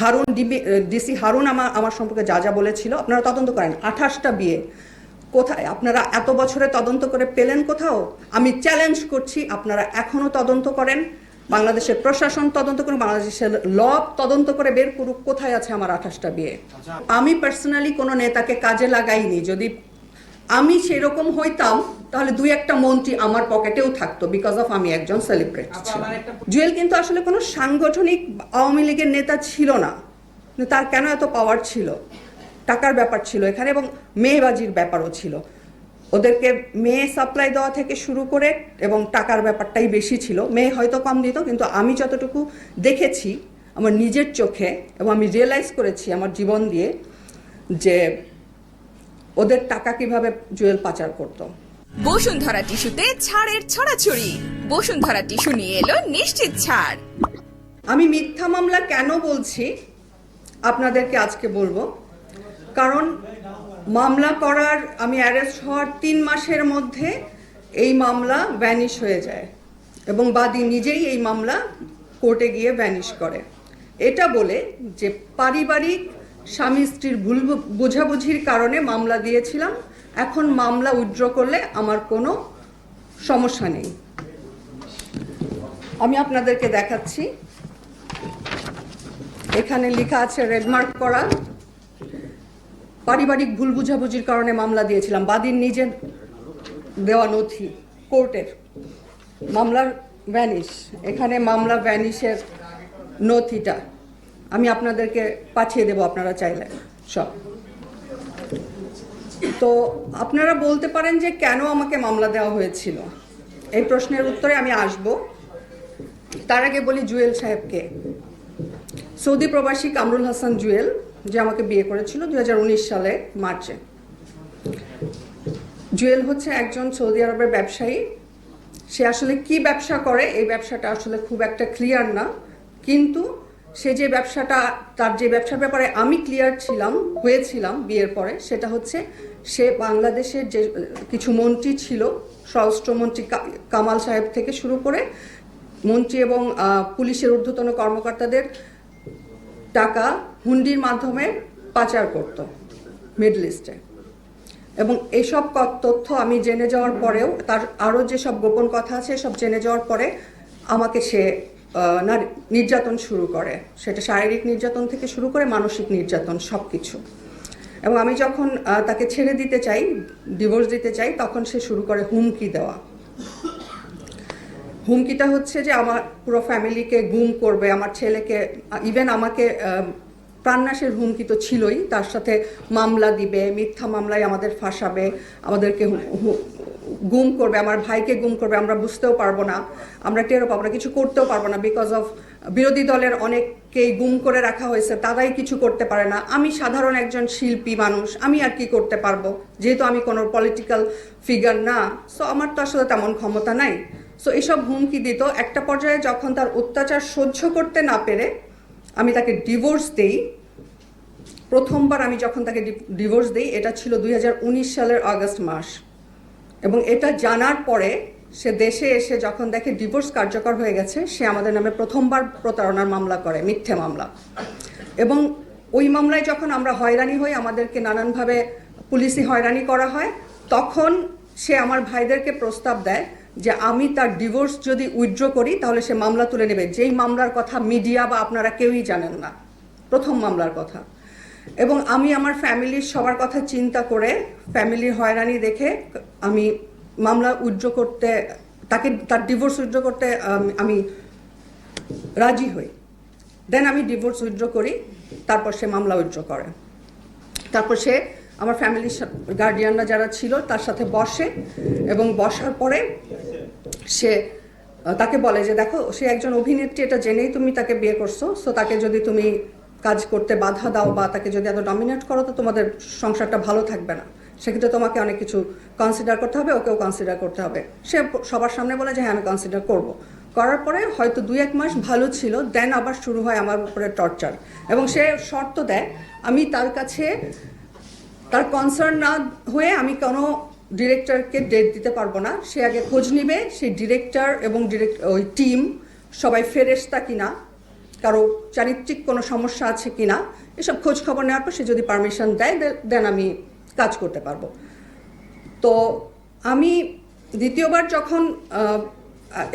Harun DB DC Harun আমার আমার সম্পর্কে যা যা বলেছিল আপনারা তদন্ত করেন। আঠাশটা বিয়ে। কোথায়? আপনারা এত বছরে তদন্ত করে পেলেন কোথাও? আমি চ্যালেঞ্জ করছি আপনারা এখনও তদন্ত করেন। বাংলাদেশের প্রশাসন তদন্ত করুন বাংলাদেশের ল তদন্ত করে বের করুক কোথায় আছে আমার আঠাশটা বিয়ে? আমি পার্সোনালি কোনো নেতাকে কাজে লাগাইনি। যদি আমি সেরকম হইতাম তাহলে দুই একটা মন্ত্রী আমার পকেটেও থাকতো বিকজ অফ আমি একজন সেলিব্রিটি ছিলাম। জুয়েল কিন্তু আসলে কোনো সাংগঠনিক আওয়ামী লীগের নেতা ছিল না। তার কেন এত পাওয়ার ছিল? টাকার ব্যাপার ছিল এখানে এবং মেয়েবাজির ব্যাপারও ছিল। ওদেরকে মেয়ে সাপ্লাই দেওয়া থেকে শুরু করে এবং টাকার ব্যাপারটাই বেশি ছিল। মেয়ে হয়তো কম দিত কিন্তু আমি যতটুকু দেখেছি আমার নিজের চোখে এবং আমি রিয়েলাইজ করেছি আমার জীবন দিয়ে যে ওদের টাকা কীভাবে জুয়েল পাচার করতো? বসুন্ধরা টিস্যুতে ছাড়ের ছড়াছড়ি। বসুন্ধরা টিস্যু নিয়ে এলো নিশ্চিত ছাড়। আমি মিথ্যা মামলা কেন বলছি? আপনাদেরকে আজকে বলব। কারণ মামলা করার আমি অ্যারেস্ট হওয়ার তিন মাসের মধ্যে এই মামলা ভ্যানিশ হয়ে যায় এবং বাদী নিজেই এই মামলা কোর্টে গিয়ে ভ্যানিশ করে। এটা বলে যে পারিবারিক স্বামী স্ত্রীর ভুল বোঝাবুঝির কারণে মামলা দিয়েছিলাম। এখন মামলা উইথড্র করলে আমার কোনো সমস্যা নেই। আমি আপনাদেরকে দেখাচ্ছি। এখানে লেখা আছে রেডমার্ক করা। পারিবারিক ভুল বুঝাবুঝির কারণে মামলা দিয়েছিলাম। বাদীর নিজের দেওয়া নথি, কোর্টের। মামলার ভ্যানিশ এখানে মামলা ভ্যানিশের নথিটা। আমি আপনাদেরকে পাঠিয়ে দেব, আপনারা চাইলে। সব। তো আপনারা বলতে পারেন যে কেন আমাকে মামলা দেওয়া হয়েছিল? এই প্রশ্নের উত্তরে আমি আসব। তার আগে বলি জুয়েল সাহেবকে। সৌদি প্রবাসী কামরুল হাসান জুয়েল, যে আমাকে বিয়ে করেছিল দু হাজার উনিশ সালে, মার্চে। জুয়েল হচ্ছে একজন সৌদি আরবের ব্যবসায়ী। সে আসলে কি ব্যবসা করে? এই ব্যবসাটা আসলে খুব একটা ক্লিয়ার না। কিন্তু সে যে ব্যবসাটা, তার যে ব্যবসার ব্যাপারে আমি ক্লিয়ার ছিলাম, হয়েছিলাম বিয়ের পরে, সেটা হচ্ছে সে বাংলাদেশের যে, কিছু মন্ত্রী ছিল, স্বরাষ্ট্রমন্ত্রী কামাল সাহেব থেকে শুরু করে মন্ত্রী এবং পুলিশের ঊর্ধ্বতন কর্মকর্তাদের টাকা হুন্ডির মাধ্যমে পাচার করত মিডল ইস্টে এবং এইসব ক- তথ্য আমি জেনে যাওয়ার পরেও, তার আরও যেসব গোপন কথা আছে সব জেনে যাওয়ার পরে আমাকে সে নির্যাতন শুরু করে। সেটা শারীরিক নির্যাতন থেকে শুরু করে মানসিক নির্যাতন সব কিছু এবং আমি যখন তাকে ছেড়ে দিতে চাই ডিভোর্স দিতে চাই, তখন সে শুরু করে হুমকি দেওয়া। হুমকিটা হচ্ছে যে আমার পুরো ফ্যামিলিকে গুম করবে, আমার ছেলেকে ইভেন আমাকে প্রাণনাশের হুমকি তো ছিলই। তার সাথে মামলা দিবে, মিথ্যা মামলায় আমাদের ফাঁসাবে, আমাদেরকে গুম করবে, আমার ভাইকে গুম করবে, আমরা বুঝতেও পারব না। আমরা টেরও পাবো না, কিছু করতেও পারব না। বিকজ অফ বিরোধী দলের অনেককেই গুম করে রাখা হয়েছে, তারাই কিছু করতে পারে না। আমি সাধারণ একজন শিল্পী মানুষ, আমি আর কি করতে পারব? যেহেতু আমি কোনো পলিটিক্যাল ফিগার না সো আমার তো আসলে তেমন ক্ষমতা নাই। সো এসব হুমকি দিত। একটা পর্যায়ে যখন তার অত্যাচার সহ্য করতে না পেরে আমি তাকে ডিভোর্স দেই। প্রথমবার আমি যখন তাকে ডিভোর্স দিই, এটা ছিল দুই হাজার উনিশ সালের আগস্ট মাস। এবং এটা জানার পরে সে দেশে এসে যখন দেখে ডিভোর্স কার্যকর হয়ে গেছে, সে আমাদের নামে প্রথমবার প্রতারণার মামলা করে, মিথ্যে মামলা। এবং ওই মামলায় যখন আমরা হয়রানি হই, আমাদেরকে নানানভাবে পুলিশি হয়রানি করা হয়, তখন সে আমার ভাইদেরকে প্রস্তাব দেয় যে আমি তার ডিভোর্স যদি উইথড্র করি, তাহলে সে মামলা তুলে নেবে। যেই মামলার কথা মিডিয়া বা আপনারা কেউই জানেন না। প্রথম মামলার কথা। এবং আমি আমার ফ্যামিলির সবার কথা চিন্তা করে ফ্যামিলির হয়রানি দেখে আমি মামলা উইথড্র করতে, তাকে, তার ডিভোর্স উইথড্র করতে, আমি রাজি হই। দেন আমি ডিভোর্স উইথড্র করি, তারপর সে মামলা উইথড্র করে। তারপর সে আমার ফ্যামিলির গার্ডিয়ানরা যারা ছিল, তার সাথে বসে এবং বসার পরে সে তাকে বলে যে, দেখো, সে একজন অভিনেত্রী, এটা জেনেই তুমি তাকে বিয়ে করছ সো তাকে যদি তুমি কাজ করতে বাধা দাও বা তাকে যদি এত ডমিনেট করো, তো তোমাদের সংসারটা ভালো থাকবে না। সেক্ষেত্রে তোমাকে অনেক কিছু কনসিডার করতে হবে, ওকেও কনসিডার করতে হবে। সে সবার সামনে বলে যে হ্যাঁ আমি কনসিডার করব। করার পরে হয়তো দুই এক মাস ভালো ছিল দেন আবার শুরু হয় আমার উপরে টর্চার এবং সে শর্ত দেয়, আমি তার কাছে তার কনসার্ন না হয়ে আমি কোনো ডিরেক্টরকে ডেট দিতে পারব না। সে আগে খোঁজ নিবে, সেই ডিরেক্টর এবং ডিরেক্ট ওই টিম সবাই ফেরেস্তা কিনা, কারও চারিত্রিক কোনো সমস্যা আছে কি না এসব খোঁজ খবর নেওয়ার পর সে যদি পারমিশন দেয় দেন আমি কাজ করতে পারব। তো আমি দ্বিতীয়বার যখন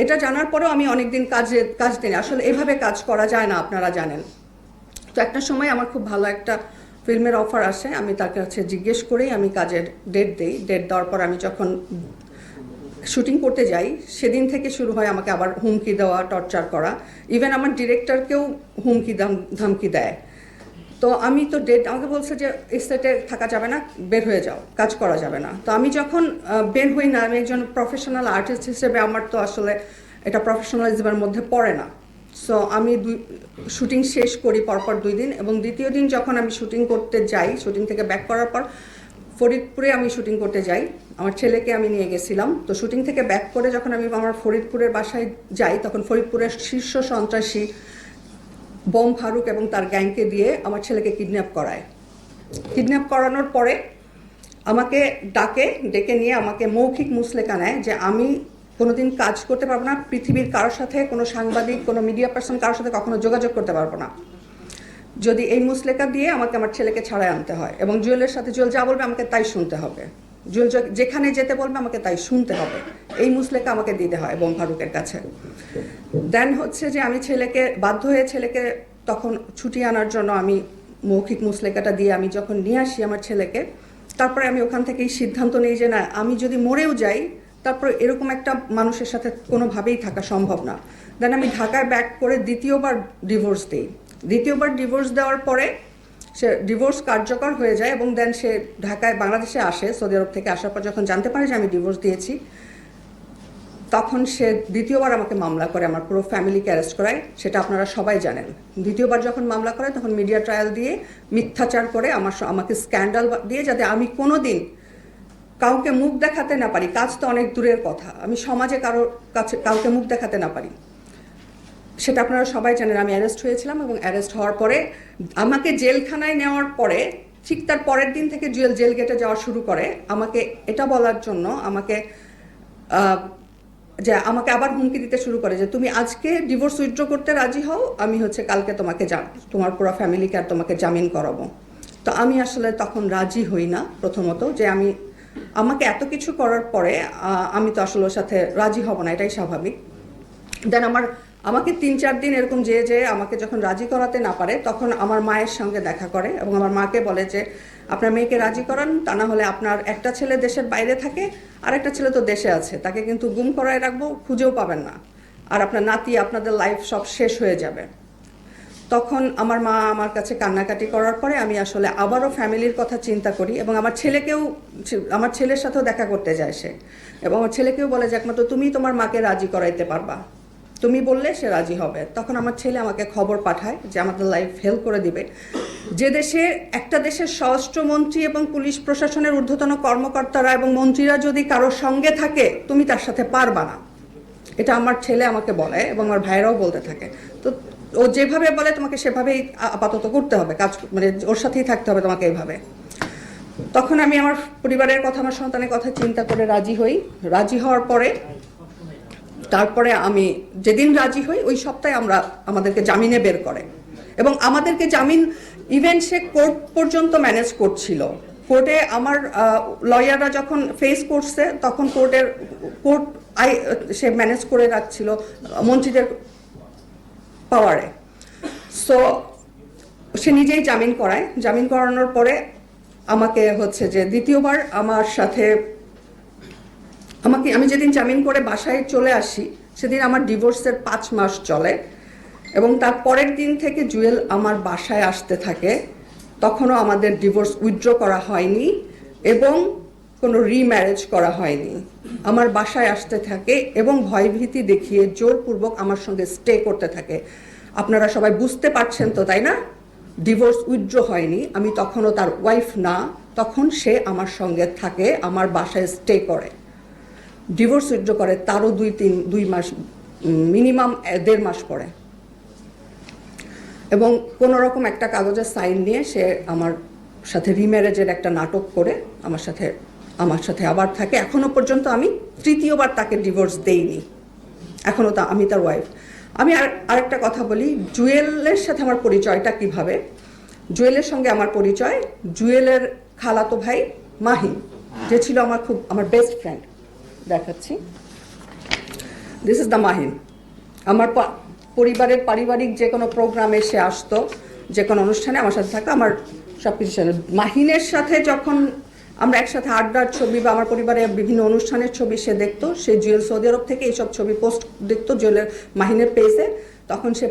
এটা জানার পরেও আমি অনেকদিন কাজে, কাজ দিই আসলে এভাবে কাজ করা যায় না, আপনারা জানেন। তো একটা সময় আমার খুব ভালো একটা ফিল্মের অফার আসে, আমি তার কাছে জিজ্ঞেস করেই আমি কাজের ডেট দিই। ডেট দেওয়ার পর আমি যখন শুটিং করতে যাই, সেদিন থেকে শুরু হয় আমাকে আবার হুমকি দেওয়া টর্চার করা। ইভেন আমার ডিরেক্টরকেও হুমকি ধমকি দেয়। তো আমি তো ডেট আমাকে বলছে যে, এই সেটে থাকা যাবে না, বের হয়ে যাও, কাজ করা যাবে না। তো আমি যখন বের হই না, আমি একজন প্রফেশনাল আর্টিস্ট হিসেবে আমার তো আসলে এটা প্রফেশনালিজমের মধ্যে পড়ে না। সো আমি দুই শুটিং শেষ করি পরপর দুই দিন এবং দ্বিতীয় দিন যখন আমি শুটিং করতে যাই শুটিং থেকে ব্যাক করার পর ফরিদপুরে আমি শুটিং করতে যাই। আমার ছেলেকে আমি নিয়ে গেছিলাম। তো শুটিং থেকে ব্যাক করে যখন আমি আমার ফরিদপুরের বাসায় যাই, তখন ফরিদপুরের শীর্ষ সন্ত্রাসী বোম ফারুক এবং তার গ্যাংকে দিয়ে আমার ছেলেকে কিডন্যাপ করায়। কিডন্যাপ করানোর পরে আমাকে ডাকে, ডেকে নিয়ে আমাকে মৌখিক মুসলেকা নেয় যে আমি কোনোদিন কাজ করতে পারব না, পৃথিবীর কারোর সাথে, কোনো সাংবাদিক, কোনো মিডিয়া পার্সন কারোর সাথে কখনো যোগাযোগ করতে পারব না। যদি এই মুসলেকা দিয়ে আমাকে আমার ছেলেকে ছাড়াই আনতে হয় এবং জুয়েলের সাথে জুয়েল যা বলবে আমাকে তাই শুনতে হবে। জুয়েল যেখানে যেতে বলবে আমাকে তাই শুনতে হবে। এই মুসলেকা আমাকে দিতে হয় বোম ফারুকের কাছে। দেন হচ্ছে যে আমি ছেলেকে, বাধ্য হয়ে ছেলেকে তখন ছুটি আনার জন্য আমি মৌখিক মুসলেকাটা দিয়ে আমি যখন নিয়ে আসি আমার ছেলেকে, তারপরে আমি ওখান থেকেই সিদ্ধান্ত নিই যে না, আমি যদি মরেও যাই তারপর এরকম একটা মানুষের সাথে কোনোভাবেই থাকা সম্ভব না। দেন আমি ঢাকায় ব্যাক করে দ্বিতীয়বার ডিভোর্স দিই। দ্বিতীয়বার ডিভোর্স দেওয়ার পরে সে ডিভোর্স কার্যকর হয়ে যায় এবং দেন সে ঢাকায় বাংলাদেশে আসে, সৌদি আরব থেকে আসার পর যখন জানতে পারে যে আমি ডিভোর্স দিয়েছি, তখন সে দ্বিতীয়বার আমাকে মামলা করে, আমার পুরো ফ্যামিলিকে অ্যারেস্ট করায়। সেটা আপনারা সবাই জানেন। দ্বিতীয়বার যখন মামলা করে, তখন মিডিয়া ট্রায়াল দিয়ে মিথ্যাচার করে আমার আমাকে স্ক্যান্ডাল দিয়ে যাতে আমি কোনো দিন কাউকে মুখ দেখাতে না পারি, কাজ তো অনেক দূরের কথা। আমি সমাজে কারোর কাছে, কাউকে মুখ দেখাতে না পারি। সেটা আপনারা সবাই জানেন, আমি অ্যারেস্ট হয়েছিলাম এবং অ্যারেস্ট হওয়ার পরে আমাকে জেলখানায় নেওয়ার পরে, ঠিক তার পরের দিন থেকে জুয়েল জেল গেটে যাওয়া শুরু করে, আমাকে এটা বলার জন্য আমাকে যে আমাকে আবার হুমকি দিতে শুরু করে যে তুমি আজকে ডিভোর্স উইথড্র করতে রাজি হও, আমি হচ্ছে কালকে তোমাকে তোমার পুরো ফ্যামিলিকে আর তোমাকে জামিন করাবো। তো আমি আসলে তখন রাজি হই না প্রথমত, যে আমি আমাকে এত কিছু করার পরে আমি তো আসলে ওর সাথে রাজি হব না, এটাই স্বাভাবিক। দেন আমার, আমাকে তিন চার দিন এরকম যে যে আমাকে যখন রাজি করাতে না পারে, তখন আমার মায়ের সঙ্গে দেখা করে এবং আমার মাকে বলে যে, আপনার মেয়েকে রাজি করান, তা না হলে আপনার একটা ছেলে দেশের বাইরে থাকে, আর একটা ছেলে তো দেশে আছে, তাকে কিন্তু গুম করায় রাখব, খুঁজেও পাবেন না। আর আপনার নাতি, আপনাদের লাইফ সব শেষ হয়ে যাবে। তখন আমার মা আমার কাছে কান্নাকাটি করার পরে আমি আসলে আবারও ফ্যামিলির কথা চিন্তা করি এবং আমার ছেলেকেও আমার ছেলের সাথেও দেখা করতে যায় সে। এবং আমার ছেলেকেও বলে যে একমাত্র তুমি তোমার মাকে রাজি করাইতে পারবা। তুমি বললে সে রাজি হবে। তখন আমার ছেলে আমাকে খবর পাঠায় যে, আমাদের লাইফ হেল্প করে দিবে। যে দেশে, একটা দেশের স্বরাষ্ট্রমন্ত্রী এবং পুলিশ প্রশাসনের ঊর্ধ্বতন কর্মকর্তারা এবং মন্ত্রীরা যদি কারোর সঙ্গে থাকে, তুমি তার সাথে পারবা না। এটা আমার ছেলে আমাকে বলে এবং আমার ভাইয়েরাও বলতে থাকে। তো ও যেভাবে বলে তোমাকে সেভাবেই আপাতত করতে হবে, কাজ মানে ওর সাথেই থাকতে হবে তোমাকে এইভাবে তখন আমি আমার পরিবারের কথা, আমার সন্তানের কথা চিন্তা করে রাজি হই। রাজি হওয়ার পরে, তারপরে আমি যেদিন রাজি হই, ওই সপ্তাহে আমরা আমাদেরকে জামিনে বের করে। এবং আমাদেরকে জামিন ইভেন সে কোর্ট পর্যন্ত ম্যানেজ করছিল। কোর্টে আমার লয়াররা যখন ফেস করছে, তখন কোর্টের, কোর্ট আই, সে ম্যানেজ করে রাখছিল। মন্ত্রীদের পাওয়ারে। সো সে নিজেই জামিন করায়। জামিন করানোর পরে আমাকে হচ্ছে যে দ্বিতীয়বার আমার সাথে আমাকে, আমি যেদিন জামিন করে বাসায় চলে আসি, সেদিন আমার ডিভোর্সের পাঁচ মাস চলে এবং তার পরের দিন থেকে জুয়েল আমার বাসায় আসতে থাকে। তখনও আমাদের ডিভোর্স উইথড্র করা হয়নি এবং কোনো রিম্যারেজ করা হয়নি। আমার বাসায় আসতে থাকে এবং ভয়ভীতি দেখিয়ে জোরপূর্বক আমার সঙ্গে স্টে করতে থাকে। আপনারা সবাই বুঝতে পারছেন তো, তাই না? ডিভোর্স উইথড্র হয়নি, আমি তখনও তার ওয়াইফ না, তখন সে আমার সঙ্গে থাকে, আমার বাসায় স্টে করে। ডিভোর্স উইথড্র করে তারও দুই তিন, দুই মাস মিনিমাম দেড় মাস পরে। এবং কোনো রকম একটা কাগজে সাইন নিয়ে সে আমার সাথে রিম্যারেজের একটা নাটক করে, আমার সাথে আমার সাথে আবার থাকে। এখনও পর্যন্ত আমি তৃতীয়বার তাকে ডিভোর্স দেইনি। এখনও তা আমি তার ওয়াইফ আমি আর আরেকটা কথা বলি, জুয়েলের সাথে আমার পরিচয়টা কীভাবে? জুয়েলের সঙ্গে আমার পরিচয়, জুয়েলের খালাতো ভাই মাহিন যে ছিল আমার খুব আমার বেস্ট ফ্রেন্ড দেখাচ্ছি। দিস ইজ দ্য মাহিন আমার পরিবারের পারিবারিক যে কোনো প্রোগ্রামে সে আসতো, যে কোনো অনুষ্ঠানে আমার সাথে থাকতো আমার সব কিছু মাহিনের সাথে যখন আমরা একসাথে আড্ডার ছবি বা আমার পরিবারের বিভিন্ন অনুষ্ঠানের ছবি সে দেখতো, সে জুয়েল সৌদি আরব থেকে এইসব ছবি পোস্ট দেখতো, জুয়েলের মাহিনের পেজে তখন সে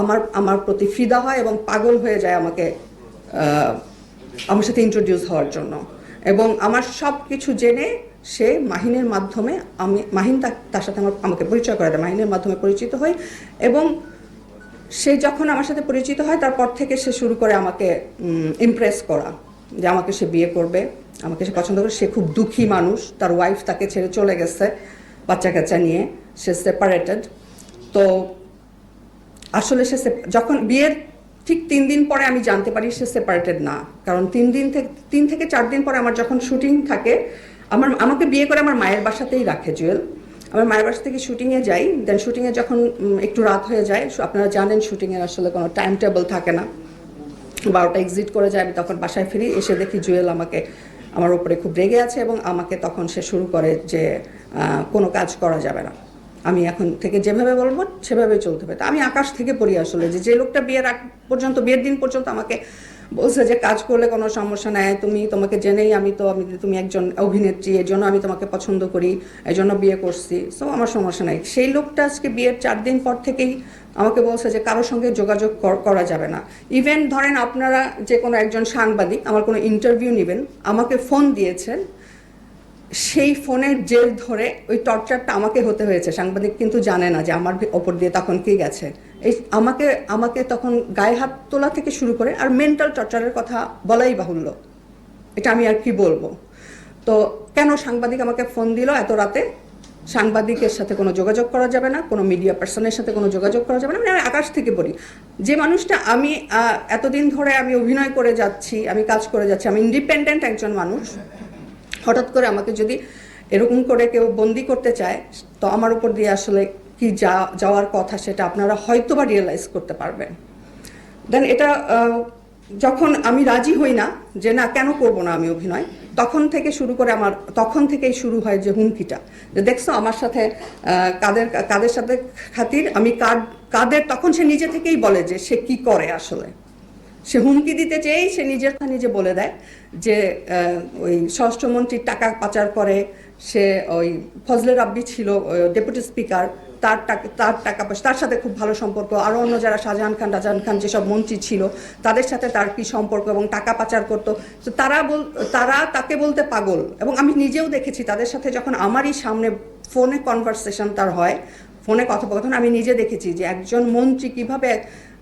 আমার আমার প্রতি ফিদা হয় এবং পাগল হয়ে যায় আমাকে আমার সাথে ইন্ট্রোডিউস হওয়ার জন্য। এবং আমার সব কিছু জেনে সে মাহিনের মাধ্যমে আমি, মাহিন তার সাথে আমার, আমাকে পরিচয় করে দেয়। মাহিনের মাধ্যমে পরিচিত হই এবং সে যখন আমার সাথে পরিচিত হয়, তারপর থেকে সে শুরু করে আমাকে ইমপ্রেস করা। যে আমাকে সে বিয়ে করবে, আমাকে সে পছন্দ করে সে খুব দুঃখী মানুষ, তার ওয়াইফ তাকে ছেড়ে চলে গেছে বাচ্চা কাচ্চা নিয়ে। সে সেপারেটেড তো আসলে সে যখন বিয়ের ঠিক তিন দিন পরে আমি জানতে পারি সে সেপারেটেড না। কারণ তিন দিন থেকে, তিন থেকে চার দিন পরে আমার যখন শুটিং থাকে, আমার, আমাকে বিয়ে করে আমার মায়ের বাসাতেই রাখে জুয়েল। আমার মায়ের বাসা থেকে শুটিংয়ে যাই দেন শুটিংয়ে যখন একটু রাত হয়ে যায় আপনারা জানেন শুটিংয়ের আসলে কোনো টাইম টেবল থাকে না। বারোটা এক্সিট করে যায়, আমি তখন বাসায় ফিরি, এসে দেখি জুয়েল আমাকে, আমার উপরে খুব রেগে আছে এবং আমাকে তখন সে শুরু করে যে কোনো কাজ করা যাবে না। আমি এখন থেকে যেভাবে বলব সেভাবে চলতে হবে। আমি আকাশ থেকে পড়ি আসলে, যে যে লোকটা বিয়ের আগ পর্যন্ত, বিয়ের দিন পর্যন্ত আমাকে বলছে যে, কাজ করলে কোনো সমস্যা নাই, তুমি তোমাকে জেনেই আমি তো, আমি তুমি একজন অভিনেত্রী এই জন্য আমি তোমাকে পছন্দ করি এই জন্য বিয়ে করছি। সো আমার সমস্যা নাই। সেই লোকটা আজকে বিয়ের চার দিন পর থেকেই আমাকে বলছে যে, কারোর সঙ্গে যোগাযোগ করা যাবে না। ইভেন ধরেন আপনারা যে কোনো একজন সাংবাদিক, আমার কোনো ইন্টারভিউ নেবেন, আমাকে ফোন দিয়েছেন, সেই ফোনের জেল ধরে ওই টর্চারটা আমাকে হতে হয়েছে। সাংবাদিক কিন্তু জানে না যে, আমার ওপর দিয়ে তখন কি গেছে। এই আমাকে আমাকে তখন গায়ে হাত তোলা থেকে শুরু করে আর মেন্টাল টর্চারের কথা বলাই বাহুল্য। এটা আমি আর কি বলব? তো কেন সাংবাদিক আমাকে ফোন দিল এত রাতে? সাংবাদিকের সাথে কোনো যোগাযোগ করা যাবে না, কোনো মিডিয়া পার্সনের সাথে কোনো যোগাযোগ করা যাবে না। মানে আমি আকাশ থেকে পড়ি যে মানুষটা আমি এতদিন ধরে আমি অভিনয় করে যাচ্ছি, আমি কাজ করে যাচ্ছি, আমি ইন্ডিপেন্ডেন্ট একজন মানুষ, হঠাৎ করে আমাকে যদি এরকম করে কেউ বন্দি করতে চায়, তো আমার উপর দিয়ে আসলে কি যা, যাওয়ার কথা সেটা আপনারা হয়তো বা রিয়েলাইজ করতে পারবেন। দেন এটা যখন আমি রাজি হই না যে না, কেন করব না আমি অভিনয়, তখন থেকে শুরু করে আমার, তখন থেকেই শুরু হয় যে হুমকিটা। যে দেখছ আমার সাথে কাদের কাদের সাথে খাতির, আমি কাদের, তখন সে নিজে থেকেই বলে যে সে কি করে আসলে। সে হুমকি দিতে চেয়েই সে নিজের নিজে বলে দেয় যে ওই স্বরাষ্ট্রমন্ত্রীর টাকা পাচার করে, সে ওই ফজলে রাব্বি ছিল ডেপুটি স্পিকার, তার টাকা তার টাকা তার সাথে খুব ভালো সম্পর্ক। আরও অন্য যারা শাহজাহান খান, রাজাহান খান যেসব মন্ত্রী ছিল, তাদের সাথে তার কি সম্পর্ক এবং টাকা পাচার করতো, তো তারা বল, তারা তাকে বলতে পাগল। এবং আমি নিজেও দেখেছি তাদের সাথে যখন আমারই সামনে ফোনে কনভারসেশন তার হয়, ফোনে কথোপকথন, আমি নিজে দেখেছি যে একজন মন্ত্রী কীভাবে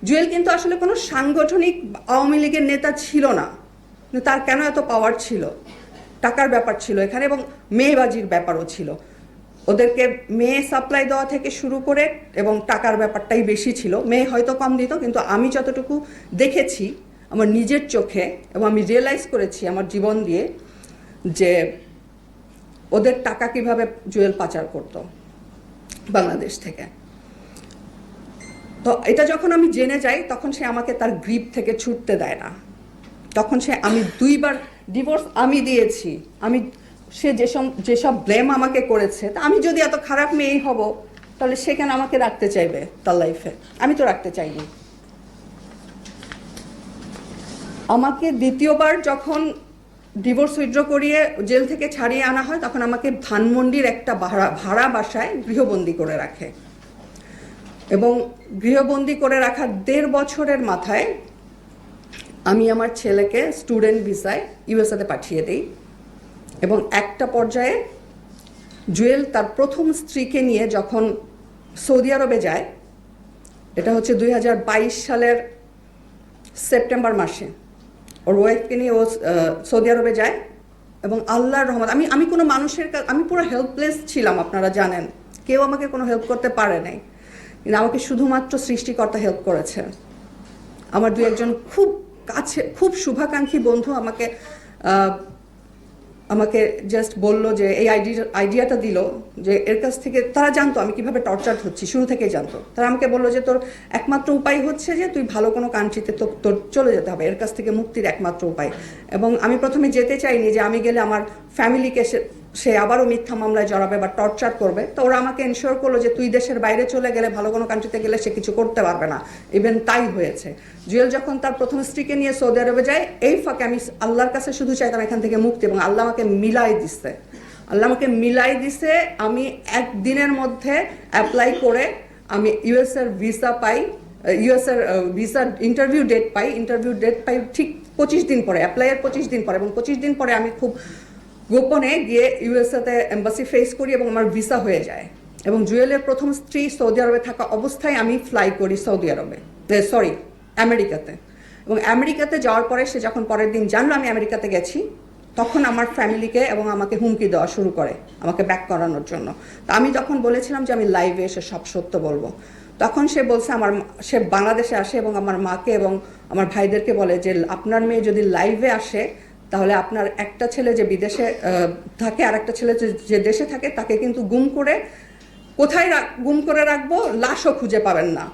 জুয়েল কিন্তু আসলে কোনো সাংগঠনিক আওয়ামী লীগের নেতা ছিল না। তার কেন এত পাওয়ার ছিল? টাকার ব্যাপার ছিল এখানে এবং মেয়েবাজির ব্যাপারও ছিল। ওদেরকে মেয়ে সাপ্লাই দেওয়া থেকে শুরু করে এবং টাকার ব্যাপারটাই বেশি ছিল। মেয়ে হয়তো কম দিত, কিন্তু আমি যতটুকু দেখেছি, আমার নিজের চোখে এবং আমি রিয়েলাইজ করেছি আমার জীবন দিয়ে যে ওদের টাকা কীভাবে জুয়েল পাচার করতো বাংলাদেশ থেকে। এটা যখন আমি জেনে যাই, তখন সে আমাকে তার গ্রিপ থেকে ছুটতে দেয় না। তখন সে আমি দুইবার ডিভোর্স আমি দিয়েছি। আমি, সে যেসব যেসব ব্লেম আমাকে করেছে, তা আমি যদি এত খারাপ মেয়েই হব, তাহলে সেখানে আমাকে রাখতে চাইবে তার লাইফে আমি তো রাখতে চাইনি। আমাকে দ্বিতীয়বার যখন ডিভোর্স উইথড্র করিয়ে জেল থেকে ছাড়িয়ে আনা হয়, তখন আমাকে ধানমন্ডির একটা ভাড়া ভাড়া বাসায় গৃহবন্দী করে রাখে। এবং গৃহবন্দী করে রাখার দেড় বছরের মাথায় আমি আমার ছেলেকে স্টুডেন্ট ভিসায় ইউএসএতে পাঠিয়ে দিই এবং একটা পর্যায়ে জুয়েল তার প্রথম স্ত্রীকে নিয়ে যখন সৌদি আরবে যায়, এটা হচ্ছে দুই হাজার বাইশ সালের সেপ্টেম্বর মাসে। ওর ওয়াইফকে নিয়ে ও সৌদি আরবে যায় এবং আল্লাহর রহমত, আমি আমি কোনো মানুষের আমি পুরো হেল্পলেস ছিলাম, আপনারা জানেন। কেউ আমাকে কোনো হেল্প করতে পারে নাই। কিন্তু আমাকে শুধুমাত্র সৃষ্টিকর্তা হেল্প করেছে। আমার দু একজন খুব কাছে, খুব শুভাকাঙ্ক্ষী বন্ধু আমাকে আমাকে জাস্ট বলল যে এই আইডিয়া আইডিয়াটা দিল যে এর কাছ থেকে তারা জানতো আমি কীভাবে টর্চার হচ্ছি, শুরু থেকেই জানতো। তারা আমাকে বলল যে তোর একমাত্র উপায় হচ্ছে যে তুই ভালো কোনো কান্ট্রিতে তো তোর চলে যেতে হবে, এর কাছ থেকে মুক্তির একমাত্র উপায়। এবং আমি প্রথমে যেতে চাইনি যে আমি গেলে আমার ফ্যামিলিকে সে আবারও মিথ্যা মামলায় জড়াবে বা টর্চার করবে। তো ওরা আমাকে এনশিওর করল যে তুই দেশের বাইরে চলে গেলে ভালো কোনো কান্ট্রিতে গেলে সে কিছু করতে পারবে না। ইভেন তাই হয়েছে। জুয়েল যখন তার প্রথম স্ত্রীকে নিয়ে সৌদি আরবে যায়, এই ফাঁকে আমি আল্লাহর কাছে শুধু চাইতাম এখান থেকে মুক্তি এবং আল্লাহ আমাকে মিলাই দিচ্ছে আল্লাহ আমাকে মিলাই দিছে, আমি একদিনের মধ্যে অ্যাপ্লাই করে আমি ইউএসএর ভিসা পাই ইউএসএর ভিসা ইন্টারভিউ ডেট পাই। ইন্টারভিউ ডেট পাই ঠিক পঁচিশ দিন পরে অ্যাপ্লাইয়ের পঁচিশ দিন পরে এবং পঁচিশ দিন পরে আমি খুব গোপনে গিয়ে ইউএসএতে এম্বাসি ফেস করি এবং আমার ভিসা হয়ে যায়। এবং জুয়েলের প্রথম স্ত্রী সৌদি আরবে থাকা অবস্থায় আমি ফ্লাই করি সৌদি আরবে। সরি আমেরিকাতে। এবং আমেরিকাতে যাওয়ার পরে সে যখন পরের দিন জানলো আমি আমেরিকাতে গেছি, তখন আমার ফ্যামিলিকে এবং আমাকে হুমকি দেওয়া শুরু করে, আমাকে ব্যাক করানোর জন্য। তো আমি যখন বলেছিলাম যে আমি লাইভে এসে সব সত্য বলব, তখন সে বলছে আমার সে বাংলাদেশে আসে এবং আমার মাকে এবং আমার ভাইদেরকে বলে যে আপনার মেয়ে যদি লাইভে আসে তাহলে আপনার একটা ছেলে যে বিদেশে থাকে আর একটা ছেলে যে- দেশে থাকে, তাকে কিন্তু গুম করে, কোথায় গুম করে রাখব? লাশও খুঁজে পাবেন না।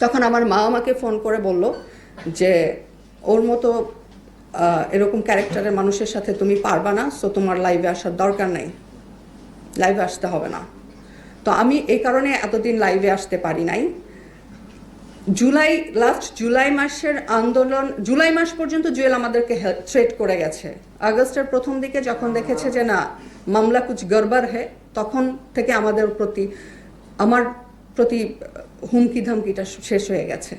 তখন আমার মা আমাকে ফোন করে বলল যে, ওর মতো এরকম ক্যারেক্টারের মানুষের সাথে তুমি পারবা না সো তোমার লাইভে আসার দরকার নেই। লাইভে আসতে হবে না। তো আমি এই কারণে এতদিন লাইভে আসতে পারি নাই। জুলাই লাস্ট জুলাই মাসের আন্দোলন, জুলাই মাস পর্যন্ত জুয়েল আমাদেরকে থ্রেট করে গেছে। আগস্টের প্রথম দিকে যখন দেখেছে যে না, মামলা কুচ গড়বড় হে, তখন থেকে আমাদের প্রতি, আমার প্রতি হুমকি ধামকিটা শেষ হয়ে গেছে।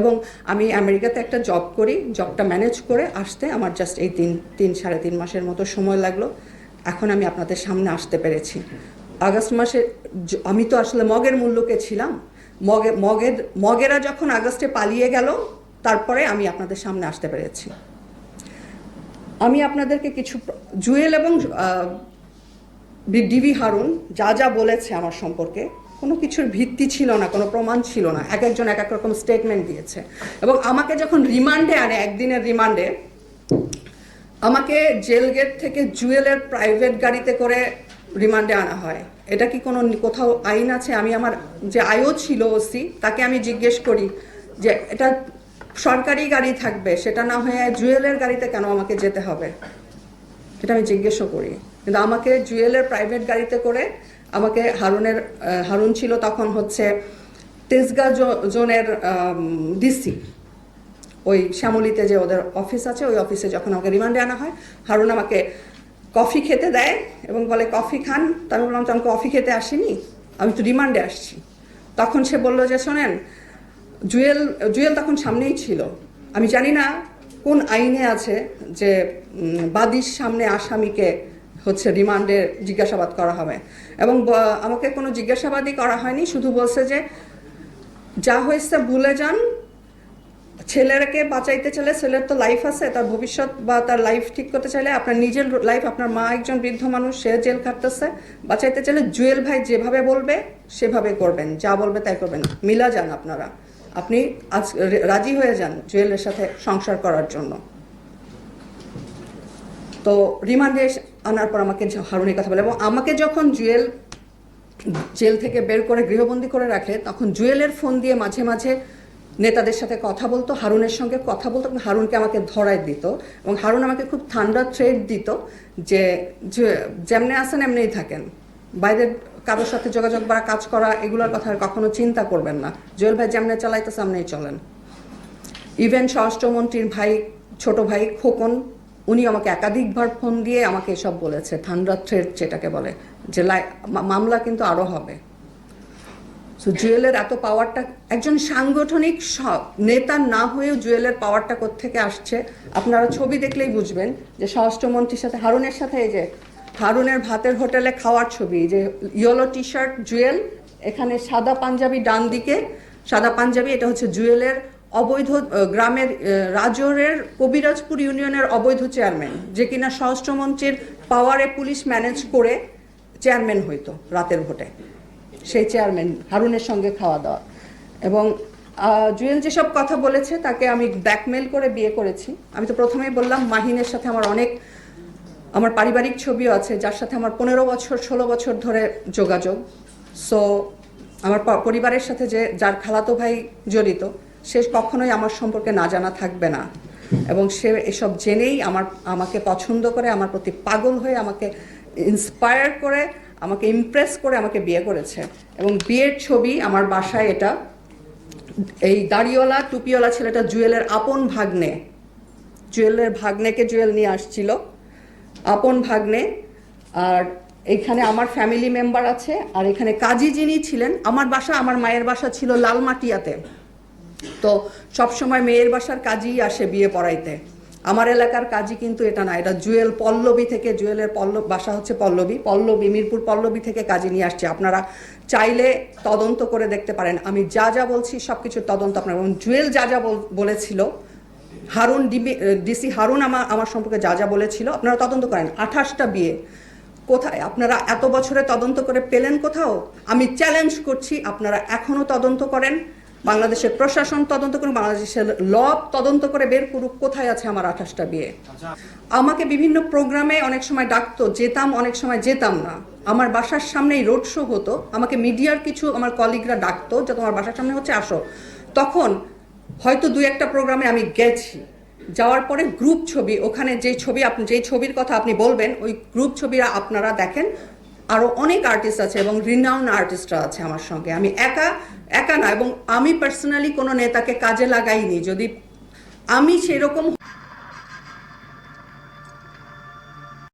এবং আমি আমেরিকাতে একটা জব করি জবটা ম্যানেজ করে আসতে আমার জাস্ট এই তিন তিন সাড়ে তিন মাসের মতো সময় লাগল। এখন আমি আপনাদের সামনে আসতে পেরেছি। আগস্ট মাসে আমি তো আসলে মগের মূল্যকে ছিলাম। মগে, মগের, মগেরা যখন আগস্টে পালিয়ে গেল, তারপরে আমি আপনাদের সামনে আসতে পেরেছি। আমি আপনাদেরকে কিছু জুয়েল এবং ডিবি হারুন যা যা বলেছে আমার সম্পর্কে, কোনো কিছুর ভিত্তি ছিল না, কোনো প্রমাণ ছিল না। এক একজন এক এক রকম স্টেটমেন্ট দিয়েছে। এবং আমাকে যখন রিমান্ডে আনে, একদিনের রিমান্ডে, আমাকে জেল গেট থেকে জুয়েলের প্রাইভেট গাড়িতে করে রিমান্ডে আনা হয়। এটা কি কোনো কোথাও আইন আছে? আমি আমার যে আয়ও ছিল ওসি, তাকে আমি জিজ্ঞেস করি যে, এটা সরকারি গাড়ি থাকবে, সেটা না হয়ে জুয়েলের গাড়িতে কেন আমাকে যেতে হবে? এটা আমি জিজ্ঞেসও করি। কিন্তু আমাকে জুয়েলের প্রাইভেট গাড়িতে করে আমাকে হারুনের হারুন ছিল তখন হচ্ছে তেজগাঁ জোনের ডিসি। ওই শ্যামলিতে যে ওদের অফিস আছে, ওই অফিসে যখন আমাকে রিমান্ডে আনা হয়, হারুন আমাকে কফি খেতে দেয় এবং বলে, কফি খান? তা আমি বললাম, তো আমি কফি খেতে আসিনি, আমি তো রিমান্ডে আসছি। তখন সে বলল যে, শোনেন, জুয়েল জুয়েল তখন সামনেই ছিল। আমি জানি না কোন আইনে আছে যে বাদীর সামনে আসামিকে হচ্ছে রিমান্ডে জিজ্ঞাসাবাদ করা হবে। এবং আমাকে কোনো জিজ্ঞাসাবাদই করা হয়নি, শুধু বলছে যে, যা হয়েছে ভুলে যান ছেলেরকে বাঁচাইতে চাইলে ছেলের তো লাইফ আছে, তার ভবিষ্যৎ বা তার লাইফ ঠিক করতে চাইলে আপনার নিজের লাইফ আপনার মা একজন বৃদ্ধ মানুষ, সে জেল খাটতেছে। বাঁচাইতে চাইলে জুয়েল ভাই যেভাবে বলবে, সেভাবে করবেন, যা বলবে তাই করবেন। মিলা যান আপনারা। আপনি আজ রাজি হয়ে যান জুয়েলের সাথে সংসার করার জন্য। তো রিমান্ডে আনার পর আমাকে হারুনের কথা বলে। এবং আমাকে যখন জুয়েল জেল থেকে বের করে গৃহবন্দী করে রাখে, তখন জুয়েলের ফোন দিয়ে মাঝে মাঝে নেতাদের সাথে কথা বলতো, হারুনের সঙ্গে কথা বলতো, এবং হারুনকে আমাকে ধরায় দিত, এবং হারুন আমাকে খুব ঠান্ডা থ্রেড দিত যে যেমনে আসেন এমনিই থাকেন। বাইরের কারোর সাথে যোগাযোগ বা কাজ করা এগুলোর কথা কখনো চিন্তা করবেন না। জুয়েল ভাই যেমনে চালাইতে, সামনেই চলেন। ইভেন স্বরাষ্ট্রমন্ত্রীর ভাই, ছোট ভাই খোকন উনি আমাকে একাধিকবার ফোন দিয়ে আমাকে এসব বলেছে, ঠান্ডা থ্রেড যেটাকে বলে, যে মামলা কিন্তু আরও হবে। সো জুয়েলের এত পাওয়ারটা একজন সাংগঠনিক নেতা না হয়েও জুয়েলের পাওয়ারটা থেকে আসছে? আপনারা ছবি দেখলেই বুঝবেন যে স্বরাষ্ট্রমন্ত্রীর সাথে, হারুনের সাথে এই যে হারুনের ভাতের হোটেলে খাওয়ার ছবি যে ইয়েলো টি শার্ট জুয়েল এখানে সাদা পাঞ্জাবি ডান দিকে, সাদা পাঞ্জাবি, এটা হচ্ছে জুয়েলের অবৈধ গ্রামের রাজরের কবিরাজপুর ইউনিয়নের অবৈধ চেয়ারম্যান যে কিনা স্বরাষ্ট্রমন্ত্রীর পাওয়ারে পুলিশ ম্যানেজ করে চেয়ারম্যান হইতো রাতের ভোটে। সেই চেয়ারম্যান হারুনের সঙ্গে খাওয়া দাওয়া। এবং জুয়েল যেসব কথা বলেছে, তাকে আমি ব্ল্যাকমেল করে বিয়ে করেছি। আমি তো প্রথমেই বললাম, মাহিনের সাথে আমার অনেক, আমার পারিবারিক ছবিও আছে, যার সাথে আমার পনেরো বছর, ষোলো বছর ধরে যোগাযোগ। সো আমার পরিবারের সাথে যে, যার খালাতো ভাই জড়িত, সে কখনোই আমার সম্পর্কে না জানা থাকবে না। এবং সে এসব জেনেই আমার, আমাকে পছন্দ করে, আমার প্রতি পাগল হয়ে আমাকে ইন্সপায়ার করে আমাকে ইমপ্রেস করে আমাকে বিয়ে করেছে। এবং বিয়ের ছবি আমার বাসায় এটা। এই দাড়িওয়ালা, টুপিওয়ালা ছেলেটা জুয়েলের আপন ভাগ্নে। জুয়েলের ভাগ্নেকে জুয়েল নিয়ে আসছিল। আপন ভাগ্নে। আর এখানে আমার ফ্যামিলি মেম্বার আছে। আর এখানে কাজী যিনি ছিলেন, আমার বাসা, আমার মায়ের বাসা ছিল লালমাটিয়াতে। তো সবসময় মেয়ের বাসার কাজই আসে বিয়ে পড়াইতে। আমার এলাকার কাজই কিন্তু এটা না, এটা জুয়েল পল্লবী থেকে, জুয়েলের পল্লব, বাসা হচ্ছে পল্লবী পল্লবী, মিরপুর পল্লবী থেকে কাজী নিয়ে আসছে। আপনারা চাইলে তদন্ত করে দেখতে পারেন। আমি যা যা বলছি সব কিছুর তদন্ত আপনার জুয়েল যা যা বল- বলেছিল, হারুন ডিবি ডিসি হারুন আমার আমার সম্পর্কে যা যা বলেছিল, আপনারা তদন্ত করেন। আঠাশটা বিয়ে। কোথায়? আপনারা এত বছরে তদন্ত করে পেলেন কোথাও? আমি চ্যালেঞ্জ করছি, আপনারা এখনও তদন্ত করেন। বাংলাদেশের প্রশাসন তদন্ত করুন বাংলাদেশের ল তদন্ত করে বের করুক, কোথায় আছে আমার আঠাশটা বিয়ে? আমাকে বিভিন্ন প্রোগ্রামে অনেক সময় ডাকতো, যেতাম, অনেক সময় যেতাম না। আমার বাসার সামনেই রোড শো হতো, আমাকে মিডিয়ার কিছু আমার কলিগরা ডাকতো যে তোমার বাসার সামনে হচ্ছে, আসো। তখন হয়তো দুই একটা প্রোগ্রামে আমি গেছি। যাওয়ার পরে গ্রুপ ছবি, ওখানে যে ছবি, আপনি যেই ছবির কথা আপনি বলবেন, ওই গ্রুপ ছবিরা আপনারা দেখেন আরও অনেক আর্টিস্ট আছে এবং রিনাউন আর্টিস্টরা আছে আমার সঙ্গে। আমি একা একা না, এবং আমি পার্সোনালি কোনো নেতাকে কাজে লাগাইনি। যদি আমি সেরকম